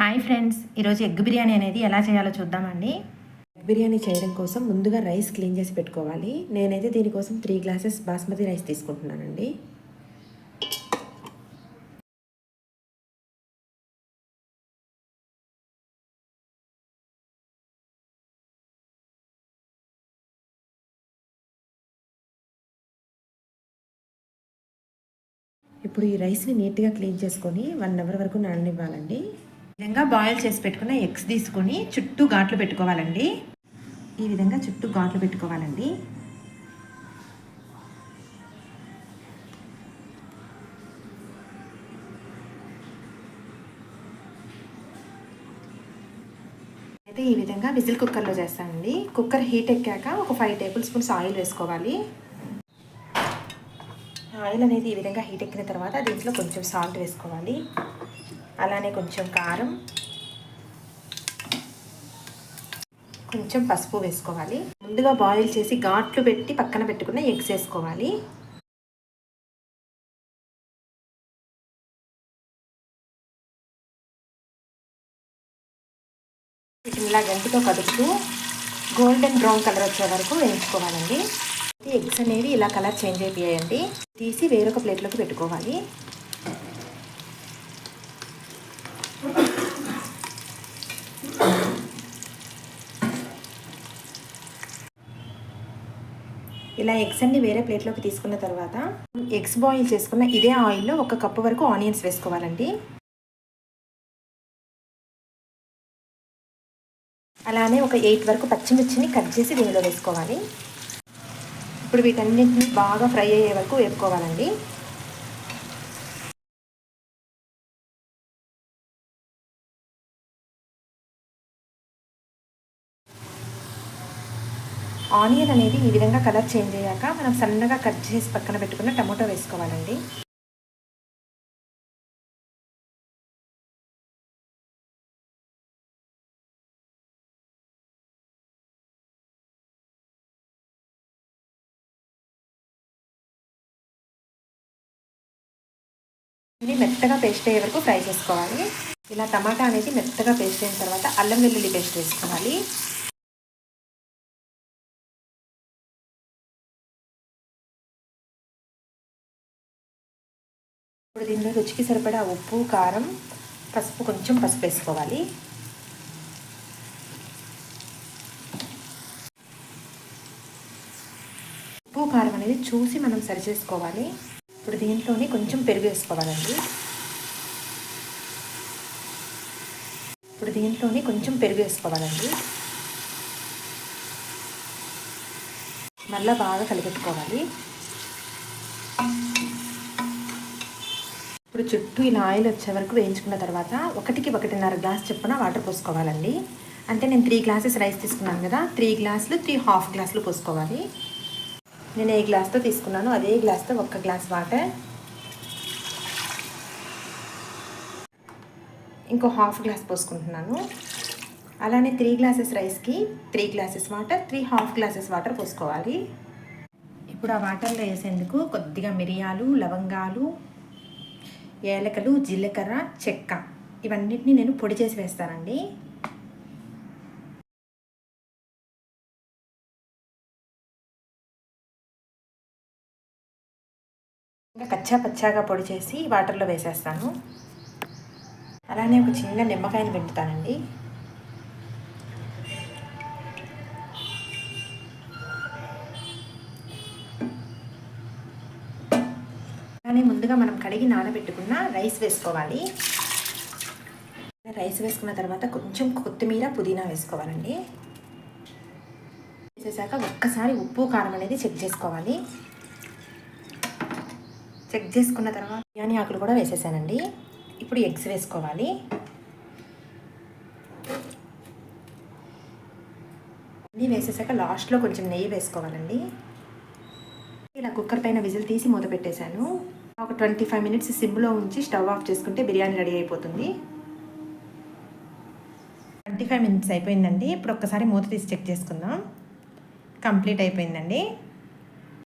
Hi friends ఈరోజు egg biryani అనేది ఎలా చేయాలో చూద్దామండి. ఎగ్ బిర్యానీ చేయడం కోసం ముందుగా రైస్ క్లీన్ చేసి పెట్టుకోవాలి. నేనైతే దీనికోసం త్రీ గ్లాసెస్ బాస్మతి రైస్ తీసుకుంటున్నానండి. ఇప్పుడు ఈ రైస్ని నీట్గా క్లీన్ చేసుకొని వన్ అవర్ వరకు నాననివ్వాలండి. విధంగా బాయిల్ చేసి పెట్టుకున్న ఎగ్స్ తీసుకొని చుట్టూ ఘాట్లు పెట్టుకోవాలండి. ఈ విధంగా చుట్టూ ఘాట్లు పెట్టుకోవాలండి. అయితే ఈ విధంగా విజిల్ కుక్కర్లో చేస్తానండి. కుక్కర్ హీట్ ఎక్కాక ఒక ఫైవ్ టేబుల్ స్పూన్స్ ఆయిల్ వేసుకోవాలి. ఆయిల్ అనేది ఈ విధంగా హీట్ ఎక్కిన తర్వాత దీంట్లో కొంచెం సాల్ట్ వేసుకోవాలి. అలానే కొంచెం కారం. కొంచెం పసుపు వేసుకోవాలి. ముందుగా బాయిల్ చేసి ఘాట్లు పెట్టి పక్కన పెట్టుకున్న ఎగ్స్ వేసుకోవాలి. ఇలా గంటితో కదుపుతూ గోల్డెన్ బ్రౌన్ కలర్ వచ్చే వరకు వేయించుకోవాలండి. ఎగ్స్ అనేవి ఇలా కలర్ చేంజ్ అయిపోయాయండి. తీసి వేరొక ప్లేట్లోకి పెట్టుకోవాలి. ఇలా ఎగ్స్ అన్ని వేరే ప్లేట్లోకి తీసుకున్న తర్వాత ఎగ్స్ బాయిల్ చేసుకున్న ఇదే ఆయిల్లో ఒక కప్పు వరకు ఆనియన్స్ వేసుకోవాలండి. అలానే ఒక ఎయిట్ వరకు పచ్చిమిర్చిని కట్ చేసి దీనిలో వేసుకోవాలి. ఇప్పుడు వీటన్నింటిని బాగా ఫ్రై అయ్యే వరకు వేపుకోవాలండి. ఆనియన్ అనేది ఈ విధంగా కలర్ చేంజ్ అయ్యాక మనం సన్నగా కట్ చేసి పక్కన పెట్టుకున్న టమాటో వేసుకోవాలండి. ఇది మెత్తగా పేస్ట్ అయ్యే వరకు ఫ్రై చేసుకోవాలి. ఇలా టమాటా అనేది మెత్తగా పేస్ట్ అయిన తర్వాత అల్లం వెల్లుల్లి పేస్ట్ వేసుకోవాలి. ఇప్పుడు దీనిలో రుచికి సరిపడా ఉప్పు కారం పసుపు కొంచెం పసుపు వేసుకోవాలి. ఉప్పు కారం అనేది చూసి మనం సరి చేసుకోవాలి. ఇప్పుడు దీంట్లోనే కొంచెం పెరుగు వేసుకోవాలండి. ఇప్పుడు దీంట్లోనే కొంచెం పెరుగు వేసుకోవాలండి. మళ్ళీ బాగా కలిపెట్టుకోవాలి. ఇప్పుడు చుట్టూ ఇలా ఆయిల్ వచ్చే వరకు వేయించుకున్న తర్వాత ఒకటికి ఒకటిన్నర గ్లాస్ చొప్పున వాటర్ పోసుకోవాలండి. అంటే నేను త్రీ గ్లాసెస్ రైస్ తీసుకున్నాను కదా త్రీ గ్లాసులు త్రీ హాఫ్ గ్లాసులు పోసుకోవాలి. నేను ఏ గ్లాస్తో తీసుకున్నాను అదే గ్లాస్తో ఒక్క గ్లాస్ వాటర్. ఇంకో హాఫ్ గ్లాస్ పోసుకుంటున్నాను. అలానే త్రీ గ్లాసెస్ రైస్కి three glasses water three half glasses water పోసుకోవాలి. ఇప్పుడు ఆ వాటర్లో వేసేందుకు కొద్దిగా మిరియాలు లవంగాలు ఏలకలు జీలకర్ర చెక్క. ఇవన్నిటిని నేను పొడి చేసి వేస్తానండి. ఇంకా కచ్చా పచ్చాగా పొడి చేసి వాటర్లో వేసేస్తాను. అలానే ఒక చిన్న నిమ్మకాయని పెంచుతానండి కానీ ముందుగా మనం కడిగి నానబెట్టుకున్న రైస్ వేసుకోవాలి. రైస్ వేసుకున్న తర్వాత కొంచెం కొత్తిమీర పుదీనా వేసుకోవాలండి. వేసేసాక ఒక్కసారి ఉప్పు కారం అనేది చెక్ చేసుకోవాలి. చెక్ చేసుకున్న తర్వాత బిర్యానీ ఆకులు కూడా వేసేసానండి. ఇప్పుడు ఎగ్స్ వేసుకోవాలి. అన్నీ వేసేసాక లాస్ట్లో కొంచెం నెయ్యి వేసుకోవాలండి. ఇలా కుక్కర్ పైన విజిల్ తీసి మూత పెట్టేశాను. ఒక ట్వంటీ ఫైవ్ మినిట్స్ సిమ్లో ఉంచి స్టవ్ ఆఫ్ చేసుకుంటే బిర్యానీ రెడీ అయిపోతుంది. ట్వంటీ ఫైవ్ మినిట్స్ అయిపోయిందండి. ఇప్పుడు ఒక్కసారి మూత తీసి చెక్ చేసుకుందాం. కంప్లీట్ అయిపోయిందండి.